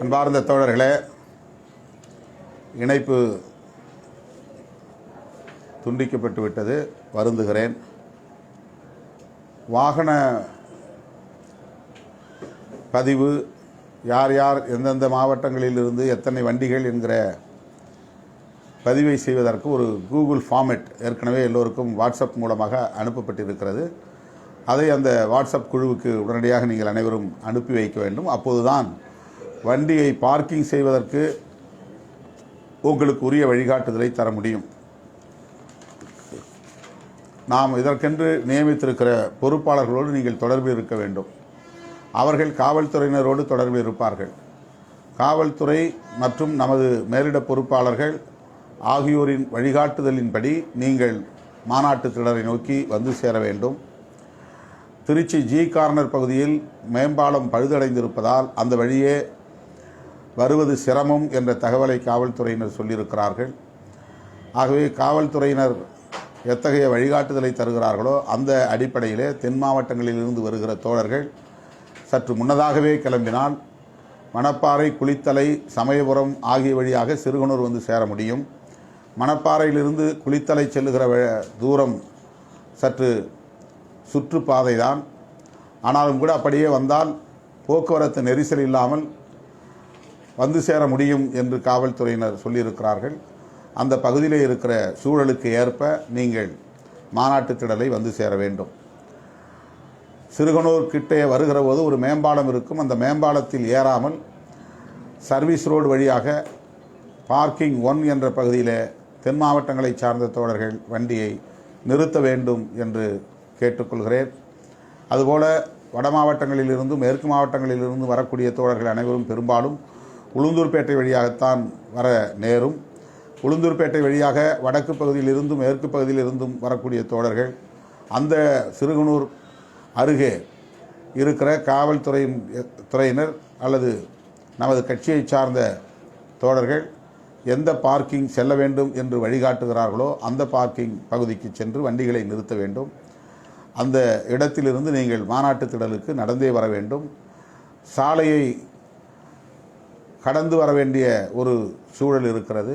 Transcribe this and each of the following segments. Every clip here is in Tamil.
அன்பார்ந்த தோழர்களே இணைப்பு துண்டிக்கப்பட்டு விட்டது வருந்துகிறேன். வாகன பதிவு யார் யார் எந்தெந்த மாவட்டங்களிலிருந்து எத்தனை வண்டிகள் என்கிற பதிவை செய்வதற்கு ஒரு கூகுள் ஃபார்மெட் ஏற்கனவே எல்லோருக்கும் வாட்ஸ்அப் மூலமாக அனுப்பப்பட்டிருக்கிறது. அதை அந்த வாட்ஸ்அப் குழுவுக்கு உடனடியாக நீங்கள் அனைவரும் அனுப்பி வைக்க வேண்டும். அப்போதுதான் வண்டியை பார்க்கிங் செய்வதற்கு உங்களுக்கு உரிய வழிகாட்டுதலை தர முடியும். நாம் இதற்கென்று நியமித்திருக்கிற பொறுப்பாளர்களோடு நீங்கள் தொடர்பில் இருக்க வேண்டும். அவர்கள் காவல்துறையினரோடு தொடர்பில் இருப்பார்கள். காவல்துறை மற்றும் நமது மேலிட பொறுப்பாளர்கள் ஆகியோரின் வழிகாட்டுதலின்படி நீங்கள் மாநாட்டு திடலை நோக்கி வந்து சேர வேண்டும். திருச்சி ஜி கார்னர் பகுதியில் மேம்பாலம் பழுதடைந்திருப்பதால் அந்த வழியே வருவது சிரமம் என்ற தகவலை காவல்துறையினர் சொல்லியிருக்கிறார்கள். ஆகவே காவல்துறையினர் எத்தகைய வழிகாட்டுதலை தருகிறார்களோ அந்த அடிப்படையிலே தென் மாவட்டங்களிலிருந்து வருகிற தோழர்கள் சற்று முன்னதாகவே கிளம்பினால் மணப்பாறை குளித்தலை சமயபுரம் ஆகிய வழியாக சிறுகனூர் வந்து சேர முடியும். மணப்பாறையிலிருந்து குளித்தலை செல்லுகிற வ- தூரம் சற்று சுற்றுப்பாதை தான் ஆனாலும் கூட அப்படியே வந்தால் போக்குவரத்து நெரிசல் இல்லாமல் வந்து சேர முடியும் என்று காவல்துறையினர் சொல்லியிருக்கிறார்கள். அந்த பகுதியில் இருக்கிற சூழலுக்கு ஏற்ப நீங்கள் மாநாட்டு திடலை வந்து சேர வேண்டும். சிறுகனூர் கிட்டே வருகிற போது ஒரு மேம்பாலம் இருக்கும். அந்த மேம்பாலத்தில் ஏறாமல் சர்வீஸ் ரோடு வழியாக பார்க்கிங் ஒன் என்ற பகுதியில் தென் மாவட்டங்களைச் சார்ந்த தோழர்கள் வண்டியை நிறுத்த வேண்டும் என்று கேட்டுக்கொள்கிறேன். அதுபோல வட மாவட்டங்களிலிருந்து மேற்கு மாவட்டங்களிலிருந்து வரக்கூடிய தோழர்கள் அனைவரும் பெரும்பாலும் உளுந்தூர்பேட்டை வழியாகத்தான் வர நேரும். உளுந்தூர்பேட்டை வழியாக வடக்கு பகுதியிலிருந்தும் மேற்கு பகுதியிலிருந்தும் வரக்கூடிய தோழர்கள் அந்த சிறுகுனூர் அருகே இருக்கிற காவல்துறை துறையினர் அல்லது நமது கட்சியைச் சார்ந்த தோழர்கள் எந்த பார்க்கிங் செல்ல வேண்டும் என்று வழிகாட்டுகிறார்களோ அந்த பார்க்கிங் பகுதிக்கு சென்று வண்டிகளை நிறுத்த வேண்டும். அந்த இடத்திலிருந்து நீங்கள் மாநாட்டு திடலுக்கு நடந்தே வர வேண்டும். சாலையை கடந்து வர வேண்டிய ஒரு சூழல் இருக்கிறது.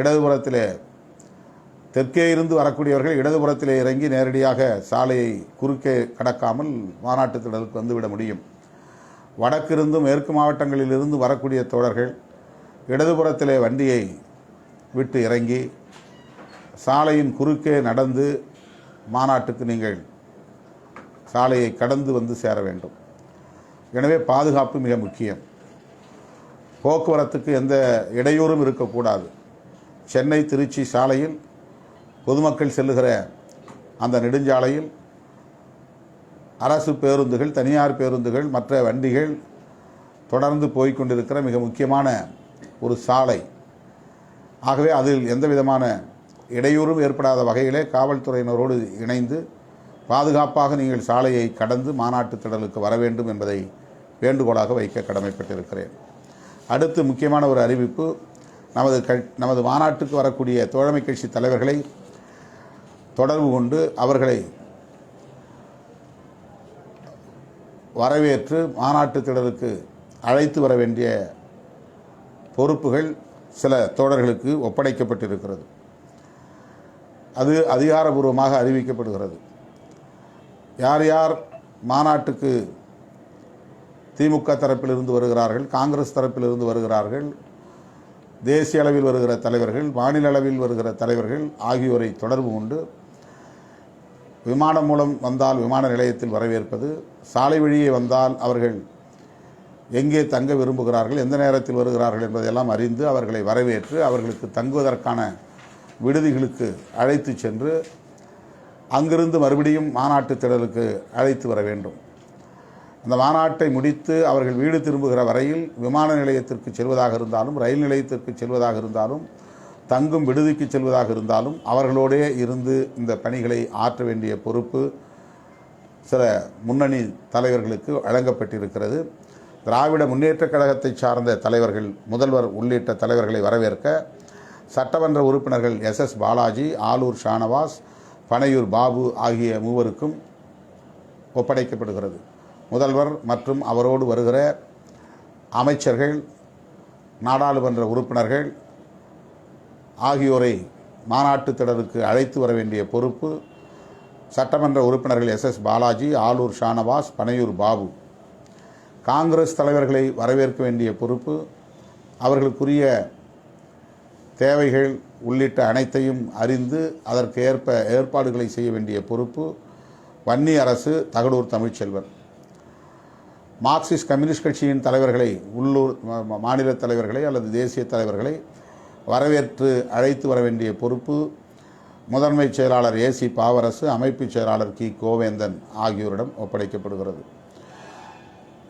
இடதுபுறத்தில் தெற்கே இருந்து வரக்கூடியவர்கள் இடதுபுறத்திலே இறங்கி நேரடியாக சாலையை குறுக்கே கடக்காமல் மாநாட்டு திடலுக்கு வந்துவிட முடியும். வடக்கிருந்தும் மேற்கு மாவட்டங்களிலிருந்து வரக்கூடிய தோழர்கள் இடதுபுறத்திலே வண்டியை விட்டு இறங்கி சாலையின் குறுக்கே நடந்து மாநாட்டுக்கு நீங்கள் சாலையை கடந்து வந்து சேர வேண்டும். எனவே பாதுகாப்பு மிக முக்கியம். போக்குவரத்துக்கு எந்த இடையூறும் இருக்கக்கூடாது. சென்னை திருச்சி சாலையில் பொதுமக்கள் செல்லுகிற அந்த நெடுஞ்சாலையில் அரசு பேருந்துகள் தனியார் பேருந்துகள் மற்ற வண்டிகள் தொடர்ந்து போய்கொண்டிருக்கிற மிக முக்கியமான ஒரு சாலை. ஆகவே அதில் எந்த விதமான இடையூறும் ஏற்படாத வகையிலே காவல்துறையினரோடு இணைந்து பாதுகாப்பாக நீங்கள் சாலையை கடந்து மாநாட்டு திடலுக்கு வர வேண்டும் என்பதை வேண்டுகோளாக வைக்க கடமைப்பட்டிருக்கிறேன். அடுத்து முக்கியமான ஒரு அறிவிப்பு. நமது க நமது மாநாட்டுக்கு வரக்கூடிய தோழமை கட்சி தலைவர்களை தொடர்பு கொண்டு அவர்களை வரவேற்று மாநாட்டு திடலுக்கு அழைத்து வர வேண்டிய பொறுப்புகள் சில தோழர்களுக்கு ஒப்படைக்கப்பட்டிருக்கிறது. அது அதிகாரபூர்வமாக அறிவிக்கப்படுகிறது. யார் யார் மாநாட்டுக்கு திமுக தரப்பிலிருந்து வருகிறார்கள் காங்கிரஸ் தரப்பிலிருந்து வருகிறார்கள் தேசிய அளவில் வருகிற தலைவர்கள் மாநில அளவில் வருகிற தலைவர்கள் ஆகியோரை தொடர்பு கொண்டு விமானம் மூலம் வந்தால் விமான நிலையத்தில் வரவேற்பது சாலை வழியே வந்தால் அவர்கள் எங்கே தங்க விரும்புகிறார்கள் எந்த நேரத்தில் வருகிறார்கள் என்பதையெல்லாம் அறிந்து அவர்களை வரவேற்று அவர்களுக்கு தங்குவதற்கான விடுதிகளுக்கு அழைத்து சென்று அங்கிருந்து மறுபடியும் மாநாட்டு திடலுக்கு அழைத்து வர வேண்டும். அந்த மாநாட்டை முடித்து அவர்கள் வீடு திரும்புகிற வரையில் விமான நிலையத்திற்கு செல்வதாக இருந்தாலும் ரயில் நிலையத்திற்கு செல்வதாக இருந்தாலும் தங்கும் விடுதிக்கு செல்வதாக இருந்தாலும் அவர்களோடே இருந்து இந்த பணிகளை ஆற்ற வேண்டிய பொறுப்பு சில முன்னணி தலைவர்களுக்கு வழங்கப்பட்டிருக்கிறது. திராவிட முன்னேற்றக் கழகத்தை சார்ந்த தலைவர்கள் முதல்வர் உள்ளிட்ட தலைவர்களை வரவேற்க சட்டமன்ற உறுப்பினர்கள் எஸ் எஸ் பாலாஜி ஆலூர் ஷானவாஸ் பனையூர் பாபு ஆகிய மூவருக்கும் ஒப்படைக்கப்படுகிறது. முதல்வர் மற்றும் அவரோடு வருகிற அமைச்சர்கள் நாடாளுமன்ற உறுப்பினர்கள் ஆகியோரை மாநாட்டு திடலுக்கு அழைத்து வர வேண்டிய பொறுப்பு சட்டமன்ற உறுப்பினர்கள் எஸ் எஸ் பாலாஜி ஆலூர் ஷானவாஸ் பனையூர் பாபு. காங்கிரஸ் தலைவர்களை வரவேற்க வேண்டிய பொறுப்பு அவர்களுக்குரிய தேவைகள் உள்ளிட்ட அனைத்தையும் அறிந்து அதற்கு ஏற்ப ஏற்பாடுகளை செய்ய வேண்டிய பொறுப்பு வன்னி அரசு தகடூர் தமிழ்ச்செல்வன். மார்க்சிஸ்ட் கம்யூனிஸ்ட் கட்சியின் தலைவர்களை உள்ளூர் மாநில தலைவர்களை அல்லது தேசிய தலைவர்களை வரவேற்று அழைத்து வர வேண்டிய பொறுப்பு முதன்மைச் செயலாளர் ஏசி பாவரசு அமைப்புச் செயலாளர் கி. கோவேந்தன் ஆகியோரிடம் ஒப்படைக்கப்படுகிறது.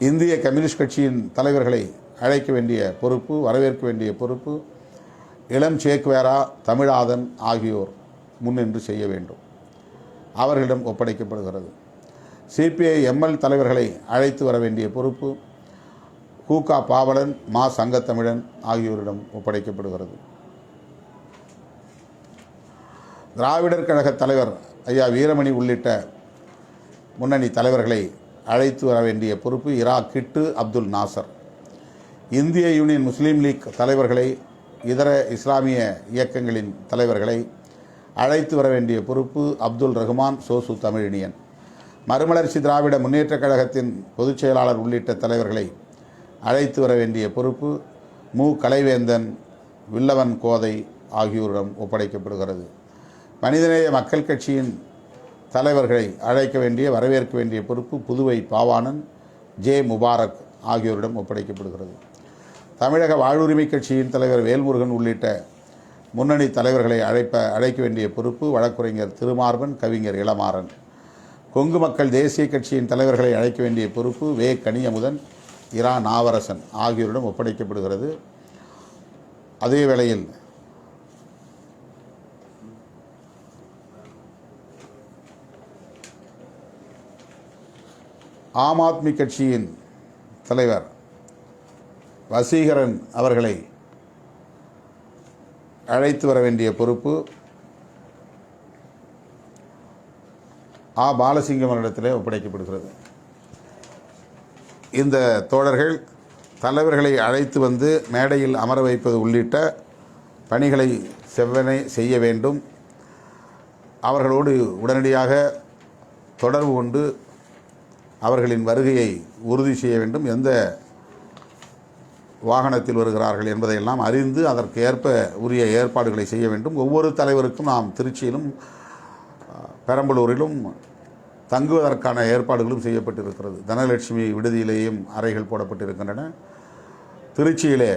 இந்திய கம்யூனிஸ்ட் கட்சியின் தலைவர்களை அழைக்க வேண்டிய பொறுப்பு வரவேற்க வேண்டிய பொறுப்பு இளம் சேக்வேரா தமிழாதன் ஆகியோர் முன்னின்று செய்ய வேண்டும். அவர்களிடம் ஒப்படைக்கப்படுகிறது. சிபிஐ எம்எல் தலைவர்களை அழைத்து வர வேண்டிய பொறுப்பு கூகா பாவலன் மா சங்கத்தமிழன் ஆகியோரிடம் ஒப்படைக்கப்படுகிறது. திராவிடர் கழக தலைவர் ஐயா வீரமணி உள்ளிட்ட முன்னணி தலைவர்களை அழைத்து வர வேண்டிய பொறுப்பு இரா கிட்டு அப்துல் நாசர். இந்திய யூனியன் முஸ்லீம் லீக் தலைவர்களை இதர இஸ்லாமிய இயக்கங்களின் தலைவர்களை அழைத்து வர வேண்டிய பொறுப்பு அப்துல் ரஹ்மான் சோசு தமிழினியன். மறுமலர்ச்சி திராவிட முன்னேற்றக் கழகத்தின் பொதுச் செயலாளர் உள்ளிட்ட தலைவர்களை அழைத்து வர வேண்டிய பொறுப்பு மு. கலைவேந்தன் வில்லவன் கோதை ஆகியோரிடம் ஒப்படைக்கப்படுகிறது. மனிதநேய மக்கள் கட்சியின் தலைவர்களை அழைக்க வேண்டிய வரவேற்க வேண்டிய பொறுப்பு புதுவை பாவாணன் ஜே. முபாரக் ஆகியோரிடம் ஒப்படைக்கப்படுகிறது. தமிழக வாழ்வுரிமை கட்சியின் தலைவர் வேல்முருகன் உள்ளிட்ட முன்னணி தலைவர்களை அழைப்ப அழைக்க வேண்டிய பொறுப்பு வழக்குரைஞர் திருமார்பன் கவிஞர் இளமாறன். கொங்கு மக்கள் தேசிய கட்சியின் தலைவர்களை அழைக்க வேண்டிய பொறுப்பு வே. கனியமுதன் இரா. நாவரசன் ஆகியோரிடம் ஒப்படைக்கப்படுகிறது. அதே வேளையில் ஆம் ஆத்மி கட்சியின் தலைவர் வசீகரன் அவர்களை அழைத்து வர வேண்டிய பொறுப்பு ஆ. பாலசிங்கம் அவரிடத்தில் ஒப்படைக்கப்படுகிறது. இந்த தோழர்கள் தலைவர்களை அழைத்து வந்து மேடையில் அமர வைப்பது உள்ளிட்ட பணிகளை செவ்வனை செய்ய வேண்டும். அவர்களோடு உடனடியாக தொடர்பு கொண்டு அவர்களின் வருகையை உறுதி செய்ய வேண்டும். எந்த வாகனத்தில் வருகிறார்கள் என்பதையெல்லாம் அறிந்து அதற்கு ஏற்ப உரிய ஏற்பாடுகளை செய்ய வேண்டும். ஒவ்வொரு தலைவருக்கும் நாம் திருச்சியிலும் பெரம்பலூரிலும் தங்குவதற்கான ஏற்பாடுகளும் செய்யப்பட்டிருக்கிறது. தனலட்சுமி விடுதியிலேயும் அறைகள் போடப்பட்டிருக்கின்றன. திருச்சியிலே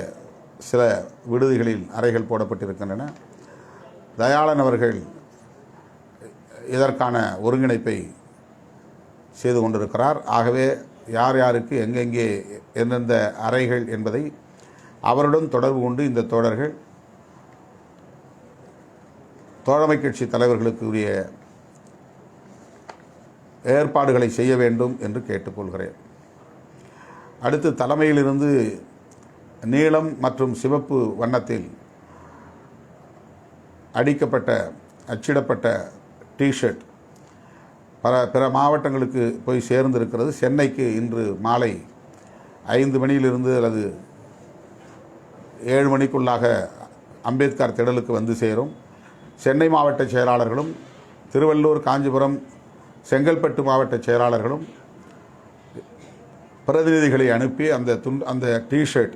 சில விடுதிகளில் அறைகள் போடப்பட்டிருக்கின்றன. தயாளன் அவர்கள் இதற்கான ஒருங்கிணைப்பை செய்து கொண்டிருக்கிறார். ஆகவே யார் யாருக்கு எங்கெங்கே எந்தெந்த அறைகள் என்பதை அவருடன் தொடர்பு கொண்டு இந்த தோழர்கள் தோழமை கட்சி தலைவர்களுக்குரிய ஏற்பாடுகளை செய்ய வேண்டும் என்று கேட்டுக்கொள்கிறேன். அடுத்து தலைமையிலிருந்து நீலம் மற்றும் சிவப்பு வண்ணத்தில் அடிக்கப்பட்ட அச்சிடப்பட்ட டிஷர்ட் பல பிற மாவட்டங்களுக்கு போய் சேர்ந்திருக்கிறது. சென்னைக்கு இன்று மாலை ஐந்து மணியிலிருந்து அல்லது ஏழு மணிக்குள்ளாக அம்பேத்கர் திடலுக்கு வந்து சேரும். சென்னை மாவட்ட செயலாளர்களும் திருவள்ளூர் காஞ்சிபுரம் செங்கல்பட்டு மாவட்ட செயலாளர்களும் பிரதிநிதிகளை அனுப்பி அந்த துண் அந்த டிஷர்ட்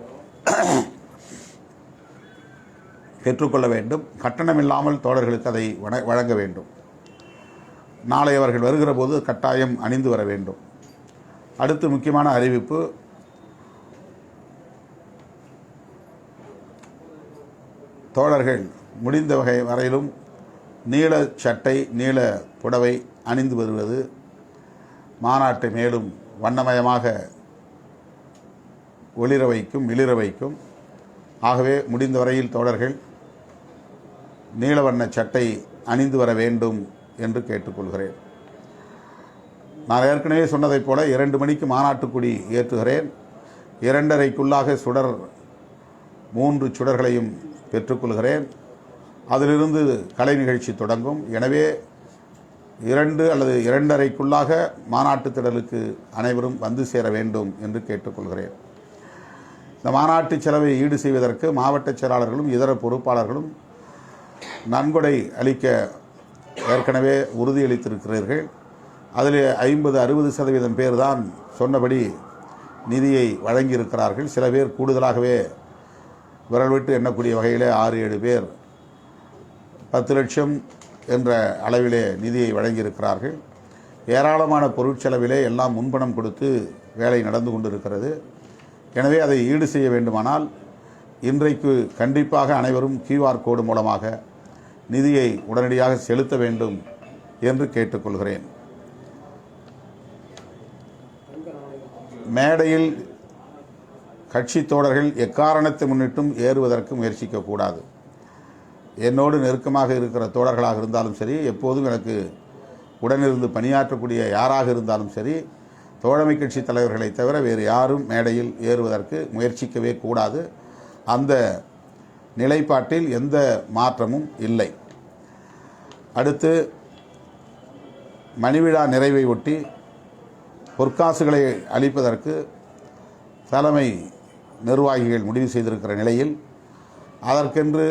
பெற்றுக்கொள்ள வேண்டும். கட்டணமில்லாமல் தோழர்களுக்கு அதை வழங்க வேண்டும். நாளை அவர்கள் வருகிற போது கட்டாயம் அணிந்து வர வேண்டும். அடுத்து முக்கியமான அறிவிப்பு. தோழர்கள் முடிந்த வகை வரையிலும் நீல சட்டை நீல புடவை அணிந்து வருவது மாநாட்டை மேலும் வண்ணமயமாக ஒளிர வைக்கும் மிளிர வைக்கும். ஆகவே முடிந்த வரையில் தோழர்கள் நீல வண்ண சட்டை அணிந்து வர வேண்டும் என்று கேட்டுக்கொள்கிறேன். நான் ஏற்கனவே சொன்னதைப் போல இரண்டு மணிக்கு மாநாட்டுக்குடி ஏற்றுகிறேன். இரண்டரைக்குள்ளாக சுடர் மூன்று சுடர்களையும் பெற்றுக்கொள்கிறேன். அதிலிருந்து கலை நிகழ்ச்சி தொடங்கும். எனவே இரண்டு அல்லது இரண்டரைக்குள்ளாக மாநாட்டு திடலுக்கு அனைவரும் வந்து சேர வேண்டும் என்று கேட்டுக்கொள்கிறேன். இந்த மாநாட்டு செலவை ஈடு செய்வதற்கு மாவட்ட செயலாளர்களும் இதர பொறுப்பாளர்களும் நன்கொடை அளிக்க ஏற்கனவே உறுதியளித்திருக்கிறீர்கள். அதில் ஐம்பது அறுபது சதவீதம் பேர் தான் சொன்னபடி நிதியை வழங்கியிருக்கிறார்கள். சில பேர் கூடுதலாகவே விரல் விட்டு எண்ணக்கூடிய வகையிலே ஆறு ஏழு பேர் பத்து லட்சம் என்ற அளவிலே நிதியை வழங்கியிருக்கிறார்கள். ஏராளமான பொருட்செலவிலே எல்லாம் முன்பணம் கொடுத்து வேலை நடந்து கொண்டிருக்கிறது. எனவே அதை ஈடு செய்ய வேண்டுமானால் இன்றைக்கு கண்டிப்பாக அனைவரும் கியூஆர் கோடு மூலமாக நிதியை உடனடியாக செலுத்த வேண்டும் என்று கேட்டுக்கொள்கிறேன். மேடையில் கட்சி தோழர்கள் எக்காரணத்தை முன்னிட்டும் ஏறுவதற்கு முயற்சிக்கக்கூடாது. என்னோடு நெருக்கமாக இருக்கிற தோழர்களாக இருந்தாலும் சரி எப்போதும் எனக்கு உடனிருந்து பணியாற்றக்கூடிய யாராக இருந்தாலும் சரி தோழமை கட்சி தலைவர்களை தவிர வேறு யாரும் மேடையில் ஏறுவதற்கு முயற்சிக்கவே கூடாது. அந்த நிலைப்பாட்டில் எந்த மாற்றமும் இல்லை. அடுத்து மணிவிழா நிறைவை ஒட்டி பொற்காசுகளை அளிப்பதற்கு தலைமை நிர்வாகிகள் முடிவு செய்திருக்கிற நிலையில் அதற்கென்று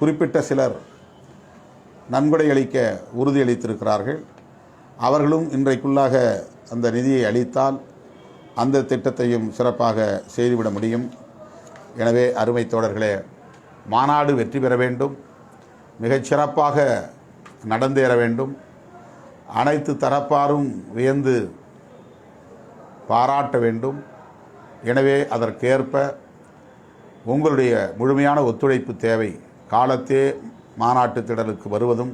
குறிப்பிட்ட சிலர் நன்கொடை அளிக்க உறுதியளித்திருக்கிறார்கள் அவர்களும் இன்றைக்குள்ளாக அந்த நிதியை அளித்தால் அந்த திட்டத்தையும் சிறப்பாக செய்துவிட முடியும். எனவே அருமை தோழர்களே மாநாடு வெற்றி பெற வேண்டும். மிகச்சிறப்பாக நடந்தேற வேண்டும். அனைத்து தரப்பாரும் வியந்து பாராட்ட வேண்டும். எனவே அதற்கேற்ப உங்களுடைய முழுமையான ஒத்துழைப்பு தேவை. காலத்தே மாநாட்டு திடலுக்கு வருவதும்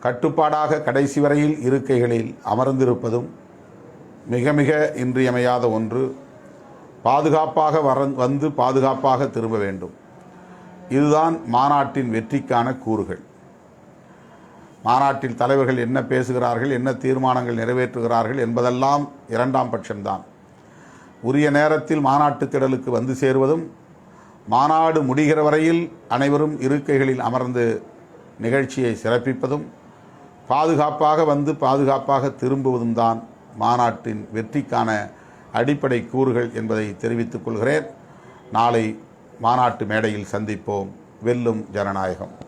கட்டுப்பாடாக கடைசி வரையில் இருக்கைகளில் அமர்ந்திருப்பதும் மிக மிக இன்றியமையாத ஒன்று. பாதுகாப்பாக வர வந்து பாதுகாப்பாக திரும்ப வேண்டும். இதுதான் மாநாட்டின் வெற்றிக்கான கூறுகள். மாநாட்டில் தலைவர்கள் என்ன பேசுகிறார்கள் என்ன தீர்மானங்கள் நிறைவேற்றுகிறார்கள் என்பதெல்லாம் இரண்டாம் பட்சம்தான். உரிய நேரத்தில் மாநாட்டு திடலுக்கு வந்து சேருவதும் மாநாடு முடிகிற வரையில் அனைவரும் இருக்கைகளில் அமர்ந்து நிகழ்ச்சியை சிறப்பிப்பதும் பாதுகாப்பாக வந்து பாதுகாப்பாக திரும்புவதும் தான் மாநாட்டின் வெற்றிக்கான அடிப்படை கூறுகள் என்பதை தெரிவித்துக் கொள்கிறேன். நாளை மாநாட்டு மேடையில் சந்திப்போம். வெல்லும் ஜனநாயகம்.